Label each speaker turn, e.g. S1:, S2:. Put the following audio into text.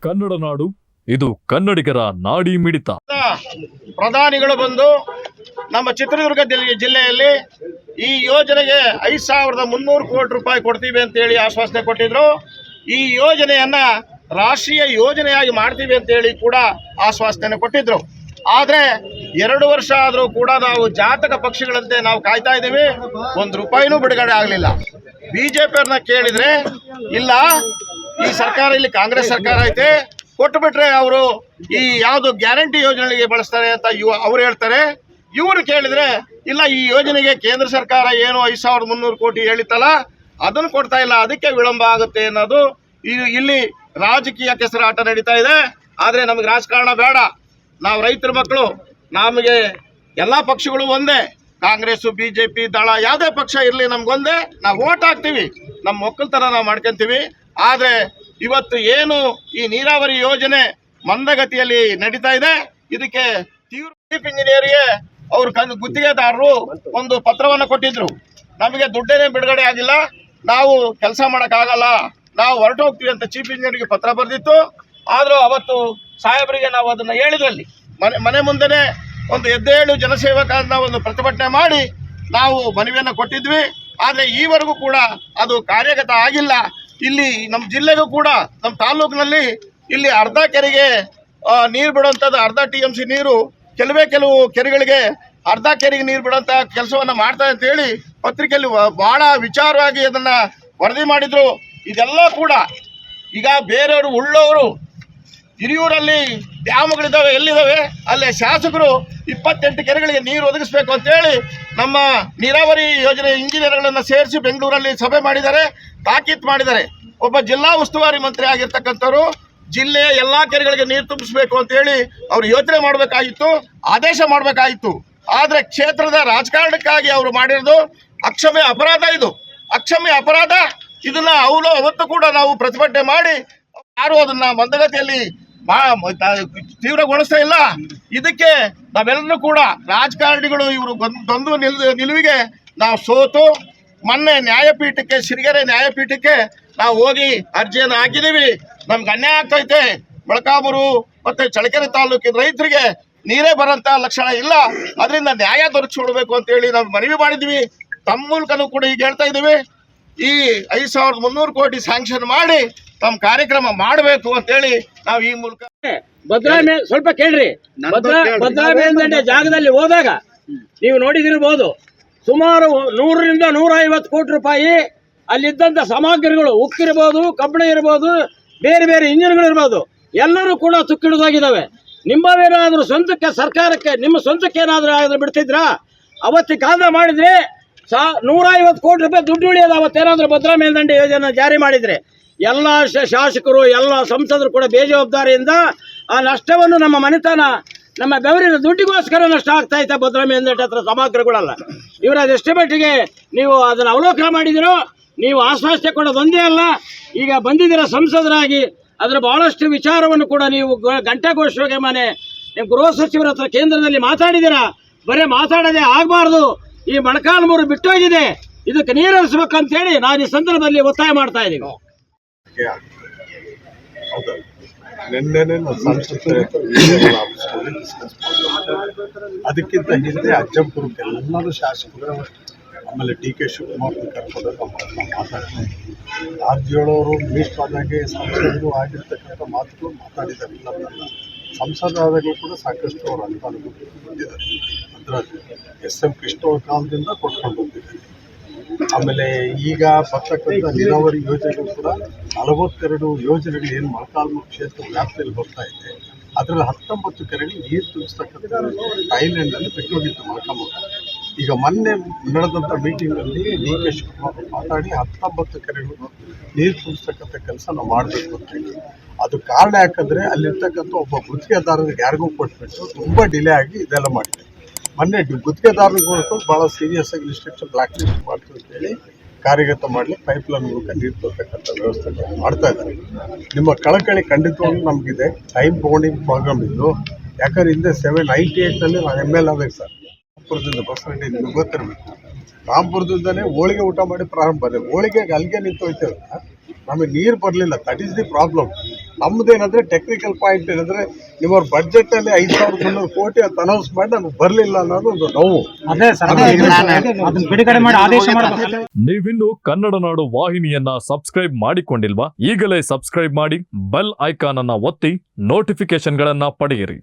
S1: ಕನ್ನಡ ನಾಡು, ಇದು ಕನ್ನಡಿಗರ ನಾಡಿ ಮಿಡಿತ.
S2: ಪ್ರಧಾನಿಗಳು ಬಂದು ನಮ್ಮ ಚಿತ್ರದುರ್ಗ ಜಿಲ್ಲೆ- ಜಿಲ್ಲೆಯಲ್ಲಿ ಈ ಯೋಜನೆಗೆ ಐದು ಸಾವಿರದ ಮುನ್ನೂರು ಕೋಟಿ ರೂಪಾಯಿ ಕೊಡ್ತೀವಿ ಅಂತೇಳಿ ಆಶ್ವಾಸನೆ ಕೊಟ್ಟಿದ್ರು. ಈ ಯೋಜನೆಯನ್ನ ರಾಷ್ಟ್ರೀಯ ಯೋಜನೆಯಾಗಿ ಮಾಡ್ತೀವಿ ಅಂತೇಳಿ ಕೂಡ ಆಶ್ವಾಸನೆ ಕೊಟ್ಟಿದ್ರು. ಆದರೆ ಎರಡು ವರ್ಷ ಆದರೂ ಕೂಡ ನಾವು ಜಾತಕ ಪಕ್ಷಿಗಳಂತೆ ನಾವು ಕಾಯ್ತಾ ಇದ್ದೀವಿ. ಒಂದು ರೂಪಾಯಿನೂ ಬಿಡುಗಡೆ ಆಗಲಿಲ್ಲ. ಬಿ ಜೆ ಪಿಯವ್ರನ್ನ ಕೇಳಿದ್ರೆ, ಇಲ್ಲ ಈ ಸರ್ಕಾರ ಇಲ್ಲಿ ಕಾಂಗ್ರೆಸ್ ಸರ್ಕಾರ ಐತೆ. ಕೊಟ್ಟು ಬಿಟ್ರೆ ಅವರು ಈ ಯಾವುದು ಗ್ಯಾರಂಟಿ ಯೋಜನೆಗಳಿಗೆ ಬಳಸ್ತಾರೆ ಅಂತ ಇವ ಅವ್ರು ಹೇಳ್ತಾರೆ. ಇವರು ಕೇಳಿದ್ರೆ ಇಲ್ಲ ಈ ಯೋಜನೆಗೆ ಕೇಂದ್ರ ಸರ್ಕಾರ ಏನು ಐದು ಸಾವಿರದ ಮುನ್ನೂರು ಕೋಟಿ ಹೇಳಿತ್ತಲ್ಲ ಅದನ್ನು ಕೊಡ್ತಾ ಇಲ್ಲ ಅದಕ್ಕೆ ವಿಳಂಬ ಆಗುತ್ತೆ ಅನ್ನೋದು ಈ- ಇಲ್ಲಿ ರಾಜಕೀಯ ಕೆಸರಾಟ ನಡೀತಾ ಇದೆ. ಆದರೆ ನಮಗೆ ರಾಜಕಾರಣ ಬೇಡ. ನಾವು ರೈತರ ಮಕ್ಕಳು ನಮಗೆ ಎಲ್ಲ ಪಕ್ಷಗಳು ಒಂದೇ. ಕಾಂಗ್ರೆಸ್ಸು ಬಿ ಜೆ ಪಿ ದಳ ಯಾವುದೇ ಪಕ್ಷ ಇರಲಿ ನಮ್ಗೊಂದೇ. ನಾವು ಓಟ್ ಹಾಕ್ತೀವಿ. ನಮ್ಮ ಒಕ್ಕಲ್ತನ ನಾವು ಮಾಡ್ಕೊಂತೀವಿ. ಆದರೆ ಇವತ್ತು ಏನು ಈ ನೀರಾವರಿ ಯೋಜನೆ ಮಂದಗತಿಯಲ್ಲಿ ನಡೀತಾ ಇದೆ? ಇದಕ್ಕೆ ತೀವ್ರ ಚೀಫ್ ಇಂಜಿನಿಯರ್ಗೆ ಅವರು ಗುತ್ತಿಗೆದಾರರು ಒಂದು ಪತ್ರವನ್ನು ಕೊಟ್ಟಿದ್ರು. ನಮಗೆ ದುಡ್ಡೇನೇ ಬಿಡುಗಡೆ ಆಗಿಲ್ಲ. ನಾವು ಕೆಲಸ ಮಾಡೋಕ್ಕಾಗಲ್ಲ. ನಾವು ಹೊರಟು ಹೋಗ್ತೀವಿ ಅಂತ ಚೀಫ್ ಇಂಜಿನಿಯರ್ಗೆ ಪತ್ರ ಬರೆದಿತ್ತು. ಆದರೂ ಅವತ್ತು ಸಾಹೇಬರಿಗೆ ನಾವು ಅದನ್ನು ಹೇಳಿದ್ರಲ್ಲಿ. ಮನೆ ಮನೆ ಮುಂದೆನೇ ಒಂದು ಎದ್ದೇಳು ಜನಸೇವಕ ಅಂತ ಒಂದು ಪ್ರತಿಭಟನೆ ಮಾಡಿ ನಾವು ಮನವಿಯನ್ನು ಕೊಟ್ಟಿದ್ವಿ. ಆದರೆ ಈವರೆಗೂ ಕೂಡ ಅದು ಕಾರ್ಯಗತ ಆಗಿಲ್ಲ. ಇಲ್ಲಿ ನಮ್ಮ ಜಿಲ್ಲೆಗೂ ಕೂಡ ನಮ್ಮ ತಾಲೂಕಿನಲ್ಲಿ ಇಲ್ಲಿ ಅರ್ಧ ಕೆರೆಗೆ ನೀರು ಬಿಡುವಂಥದ್ದು ಅರ್ಧ ಟಿ ಎಂ ಸಿ ನೀರು, ಕೆಲವೇ ಕೆಲವು ಕೆರೆಗಳಿಗೆ ಅರ್ಧ ಕೆರೆಗೆ ನೀರು ಬಿಡುವಂಥ ಕೆಲಸವನ್ನು ಮಾಡ್ತಾರೆ ಅಂತ ಹೇಳಿ ಪತ್ರಿಕೆಯಲ್ಲಿ ಬಹಳ ವಿಚಾರವಾಗಿ ಅದನ್ನು ವರದಿ ಮಾಡಿದ್ರು. ಇದೆಲ್ಲ ಕೂಡ ಈಗ ಬೇರೆಯವರು ಉಳ್ಳವರು, ಹಿರಿಯೂರಲ್ಲಿ ಡ್ಯಾಮ್ಗಳಿದ್ದಾವೆ, ಎಲ್ಲಿದ್ದಾವೆ, ಅಲ್ಲಿ ಶಾಸಕರು ಇಪ್ಪತ್ತೆಂಟು ಕೆರೆಗಳಿಗೆ ನೀರು ಒದಗಿಸ್ಬೇಕು ಅಂತೇಳಿ ನಮ್ಮ ನೀರಾವರಿ ಯೋಜನೆ ಇಂಜಿನಿಯರ್ಗಳನ್ನು ಸೇರಿಸಿ ಬೆಂಗಳೂರಲ್ಲಿ ಸಭೆ ಮಾಡಿದ್ದಾರೆ, ತಾಕೀತು ಮಾಡಿದ್ದಾರೆ. ಒಬ್ಬ ಜಿಲ್ಲಾ ಉಸ್ತುವಾರಿ ಮಂತ್ರಿ ಆಗಿರ್ತಕ್ಕಂಥವ್ರು ಜಿಲ್ಲೆಯ ಎಲ್ಲ ಕೆರೆಗಳಿಗೆ ನೀರು ತುಂಬಿಸಬೇಕು ಅಂತೇಳಿ ಅವ್ರು ಯೋಚನೆ ಮಾಡಬೇಕಾಗಿತ್ತು, ಆದೇಶ ಮಾಡಬೇಕಾಗಿತ್ತು. ಆದರೆ ಕ್ಷೇತ್ರದ ರಾಜಕಾರಣಕ್ಕಾಗಿ ಅವರು ಮಾಡಿರೋದು ಅಕ್ಷಮ್ಯ ಅಪರಾಧ ಇದು. ಅಕ್ಷಮ್ಯ ಅಪರಾಧ. ಇದನ್ನ ಅವಳು ಅವತ್ತು ಕೂಡ ನಾವು ಪ್ರತಿಭಟನೆ ಮಾಡಿ, ಯಾರು ಅದನ್ನ ಮಂದಗತಿಯಲ್ಲಿ ತೀವ್ರಗೊಳಿಸ್ತಾ ಇಲ್ಲ. ಇದಕ್ಕೆ ನಾವೆಲ್ಲರೂ ಕೂಡ ರಾಜಕಾರಣಿಗಳು ಇವರು ಬಂದು ನಿಲ್, ನಿಲುವಿಗೆ ನಾವು ಸೋತು, ಮೊನ್ನೆ ನ್ಯಾಯಪೀಠಕ್ಕೆ, ಸಿರಿಗೆರೆ ನ್ಯಾಯಪೀಠಕ್ಕೆ ನಾವು ಹೋಗಿ ಅರ್ಜಿಯನ್ನು ಹಾಕಿದೀವಿ. ನಮ್ಗೆ ಅನ್ಯಾಯ ಆಗ್ತೈತೆ. ಮೊಳಕಾಮೂರು ಮತ್ತೆ ಚಳಕೆರೆ ತಾಲೂಕಿನ ರೈತರಿಗೆ ನೀರೇ ಬರೋಂಥ ಲಕ್ಷಣ ಇಲ್ಲ. ಅದರಿಂದ ನ್ಯಾಯ ದೊರಕಿಸ್ಕೊಡ್ಬೇಕು ಅಂತೇಳಿ ನಾವು ಮನವಿ ಮಾಡಿದ್ವಿ. ತಮ್ಮ ಮೂಲಕನೂ ಕೂಡ ಈಗ ಹೇಳ್ತಾ ಇದ್ದೀವಿ. ಈ ಐದು ಸಾವಿರದ ಮುನ್ನೂರು ಕೋಟಿ ಸ್ಯಾಂಕ್ಷನ್ ಮಾಡಿ ತಮ್ಮ ಕಾರ್ಯಕ್ರಮ ಮಾಡಬೇಕು ಅಂತೇಳಿ ನಾವು ಈ ಮೂಲಕ
S3: ಭದ್ರಾಮೆ ಸ್ವಲ್ಪ ಕೇಳ್ರಿ.
S2: ಕೇಳ್ರಿ.
S3: ಜಾಗದಲ್ಲಿ ಹೋದಾಗ ನೀವು ನೋಡಿದಿರ್ಬೋದು ಸುಮಾರು ನೂರರಿಂದ ನೂರ ಐವತ್ತು ಕೋಟಿ ರೂಪಾಯಿ ಅಲ್ಲಿದ್ದಂಥ ಸಾಮಗ್ರಿಗಳು ಉಕ್ಕಿರ್ಬೋದು ಕಬ್ಬಿಣ ಇರ್ಬೋದು ಬೇರೆ ಬೇರೆ ಇಂಜಿನ್ಗಳಿರ್ಬೋದು ಎಲ್ಲರೂ ಕೂಡ ತುಕ್ಕಿಡಿದೋಗಿದ್ದಾವೆ. ನಿಮ್ಮವೇನಾದರೂ ಸ್ವಂತಕ್ಕೆ ಸರ್ಕಾರಕ್ಕೆ ನಿಮ್ಮ ಸ್ವಂತಕ್ಕೆ ಏನಾದರೂ ಆದ್ರೆ ಬಿಡ್ತಿದ್ರಾ? ಅವತ್ತಿ ಕಾಲ ಮಾಡಿದ್ರೆ ಸಾ ನೂರ ಐವತ್ತು ಕೋಟಿ ರೂಪಾಯಿ ದುಡ್ಡು ಉಳಿಯೋದು ಅವತ್ತೇನಾದರೂ ಭದ್ರಾ ಮೇಲ್ದಂಡೆ ಯೋಜನೆ ಜಾರಿ ಮಾಡಿದರೆ, ಎಲ್ಲ ಶಾಸಕರು, ಎಲ್ಲ ಸಂಸದರು ಕೂಡ ಬೇಜವಾಬ್ದಾರಿಯಿಂದ ಆ ನಷ್ಟವನ್ನು ನಮ್ಮ ಮನೆತನ, ನಮ್ಮ ಬೆವರಿನ ದುಡ್ಡಿಗೋಸ್ಕರ ನಷ್ಟ ಆಗ್ತಾ ಇತ್ತು ಭದ್ರಾ ಮೇಲ್ದಂಡೆ ಹತ್ರ ಸಮಗ್ರಗಳಲ್ಲ. ಇವರು ಅದೆಷ್ಟು ಮಟ್ಟಿಗೆ ನೀವು ಅದನ್ನು ಅವಲೋಕನ ಮಾಡಿದಿರೋ, ನೀವು ಆಶ್ವಾಸನೆ ಕೊಡೋದು ಒಂದೇ ಅಲ್ಲ, ಈಗ ಬಂದಿದ್ದೀರ ಸಂಸದರಾಗಿ, ಅದರ ಬಹಳಷ್ಟು ವಿಚಾರವನ್ನು ಕೂಡ ನೀವು ಗಂಟೆ ಗಂಟೆಗೋಷ್ಠಿಗೆ ಮನೆ ನೀವು ಗೃಹ ಸಚಿವರ ಹತ್ರ ಕೇಂದ್ರದಲ್ಲಿ ಮಾತಾಡಿದ್ದೀರಾ, ಬರೀ ಮಾತಾಡೋದೇ ಆಗಬಾರ್ದು. ಈ ಮೊಳಕಾಲ್ಮೂರು ಬಿಟ್ಟೋಗಿದೆ ಇದಕ್ಕೆ ನೀರು ಹರಿಸ್ಬೇಕಂತೇಳಿ ನಾನು ಈ ಸಂದರ್ಭದಲ್ಲಿ ಒತ್ತಾಯ ಮಾಡ್ತಾ
S4: ಇದ್ದೀನಿ. ಅದಕ್ಕಿಂತ ಹಿಂದೆ ಅಜ್ಜಂಪುರ ಎಲ್ಲರೂ ಶಾಸಕರು ಆಮೇಲೆ ಡಿ ಕೆ ಶಿವಕುಮಾರ್ ಕರ್ಕೊಂಡು ನಾವು ಮಾತಾಡ್ತಾರೆ ಮಾತಾಡ್ತೀವಿ ಆರ್ ಜಿ ಅವರು ಮಿನಿಸ್ಟರ್ ಆದಾಗೆ ಸಂಸದರು ಆಗಿರ್ತಕ್ಕಂಥ ಮಾತುಗಳು ಮಾತಾಡಿದ್ದಾರೆ. ಸಂಸದ ಸಂಸದರಾದಾಗಲೂ ಕೂಡ ಸಾಕಷ್ಟು ಅವರು ಅನುಭವ ಬಂದಿದ್ದಾರೆ ಅದರಲ್ಲಿ ಎಸ್ ಎಂ ಕೃಷ್ಣ ಕಾಲದಿಂದ ಕೊಟ್ಕೊಂಡು ಬಂದಿದ್ದೀವಿ ಆಮೇಲೆ ಈಗ ಬರ್ತಕ್ಕಂಥ ನೀರಾವರಿ ಯೋಜನೆಗಳು ಕೂಡ ನಲವತ್ತೆರಡು ಯೋಜನೆಗಳು ಏನು ಮೊಳಕಾಲ್ಮೂರು ಕ್ಷೇತ್ರ ವ್ಯಾಪ್ತಿಯಲ್ಲಿ ಬರ್ತಾ ಇದೆ. ಅದರಲ್ಲಿ ಹತ್ತೊಂಬತ್ತು ಕೆರೆಗಳು ನೀರು ತುಂಬಿಸ್ತಕ್ಕಂಥ ಥೈಲ್ಯಾಂಡಲ್ಲಿ ಬಿಟ್ಟೋಗಿತ್ತು ಮೊಳಕಾಲ್ಮೂರು. ಈಗ ಮೊನ್ನೆ ನಡೆದಂಥ ಮೀಟಿಂಗಲ್ಲಿ ಡಿ ಕೆ ಶಿವಕುಮಾರ್ ಮಾತಾಡಿ ಹತ್ತೊಂಬತ್ತು ಕೆರೆಗಳು ನೀರು ತುಂಬಿಸ್ತಕ್ಕಂಥ ಕೆಲಸ ನಾವು ಮಾಡಬೇಕು ಅಂತ ಹೇಳಿ. ಅದು ಕಾರಣ ಯಾಕಂದರೆ ಅಲ್ಲಿರ್ತಕ್ಕಂಥ ಒಬ್ಬ ಗುತ್ತಿಗೆದಾರರಿಗೆ ಯಾರಿಗೂ ಕೊಟ್ಬಿಟ್ಟು ತುಂಬ ಡಿಲೇ ಆಗಿ ಇದೆಲ್ಲ ಮಾಡಿದೆ. ಮೊನ್ನೆ ಗುತ್ತಿಗೆದಾರರು ಗುತ್ತಿಗೆದಾರರಿಗೆ ಭಾಳ ಸೀರಿಯಸ್ ಆಗಿ ಇನ್ಸ್ಟ್ರಕ್ಷನ್ ಬ್ಲಾಕ್ ಲಿಸ್ಟ್ ಮಾಡ್ತೀವಿ ಅಂತ ಹೇಳಿ ಕಾರ್ಯಗತ ಮಾಡಲಿಕ್ಕೆ ಪೈಪ್ಲೈನ್ ಮೂಲಕ ನೀರು ತೋರ್ತಕ್ಕಂಥ ವ್ಯವಸ್ಥೆ ಮಾಡ್ತಾ ಇದ್ದಾರೆ. ನಿಮ್ಮ ಕಳಕಳಿ ಖಂಡಿತವಾಗ್ಲೂ ನಮಗಿದೆ. ಟೈಮ್ ಬೌಂಡಿಂಗ್ ಪ್ರೋಗ್ರಾಮ್ ಇದ್ದು ಯಾಕಂದ್ರೆ ಹಿಂದೆ ಸೆವೆನ್ ನೈಂಟಿ ಏಯ್ಟ್ನಲ್ಲಿ ನಾನು ಎಂ ಎಲ್ ಆದಾಗ ಸರ್. ರಾಮಪುರದಿಂದ ಬಸ್ ರೆಡ್ಡಿ ನಿಮಗೆ ಗೊತ್ತಿರಬೇಕು. ರಾಂಪುರದಿಂದನೇ ಹೋಳಿಗೆ ಊಟ ಮಾಡಿ ಪ್ರಾರಂಭ ಇದೆ ಹೋಳಿಗೆಗೆ ಅಲ್ಲಿಗೆ ನಿಂತು ನಮಗೆ ನೀರು ಬರಲಿಲ್ಲ. ದಟ್ ಈಸ್ ದಿ ಪ್ರಾಬ್ಲಮ್ ನಮ್ದೇನಂದ್ರೆ ಟೆಕ್ನಿಕಲ್ ಪಾಯಿಂಟ್ ಏನಂದ್ರೆ ನಿಮ್ಮ ಬಜೆಟ್ ಅಲ್ಲಿ ಐದು ಸಾವಿರದ ಮುನ್ನೂರು ಕೋಟಿ ಅಂತ ಅನೌನ್ಸ್ ಮಾಡಿ ನಮ್ಗೆ ಬರಲಿಲ್ಲ ಅನ್ನೋದು ಒಂದು ನೋವು.
S5: ಅದೇ ಸರ್ ಅದನ್ನ ಬಿಡುಗಡೆ ಮಾಡಿ ಆದೇಶ ಮಾಡಬೇಕು.
S1: ನೀವಿನ್ನು ಕನ್ನಡ ನಾಡು ವಾಹಿನಿಯನ್ನ ಸಬ್ಸ್ಕ್ರೈಬ್ ಮಾಡಿಕೊಂಡಿಲ್ವಾ? ಈಗಲೇ ಸಬ್ಸ್ಕ್ರೈಬ್ ಮಾಡಿ ಬೆಲ್ ಐಕಾನ್ ಅನ್ನ ಒತ್ತಿ ನೋಟಿಫಿಕೇಶನ್ಗಳನ್ನ ಪಡೆಯಿರಿ.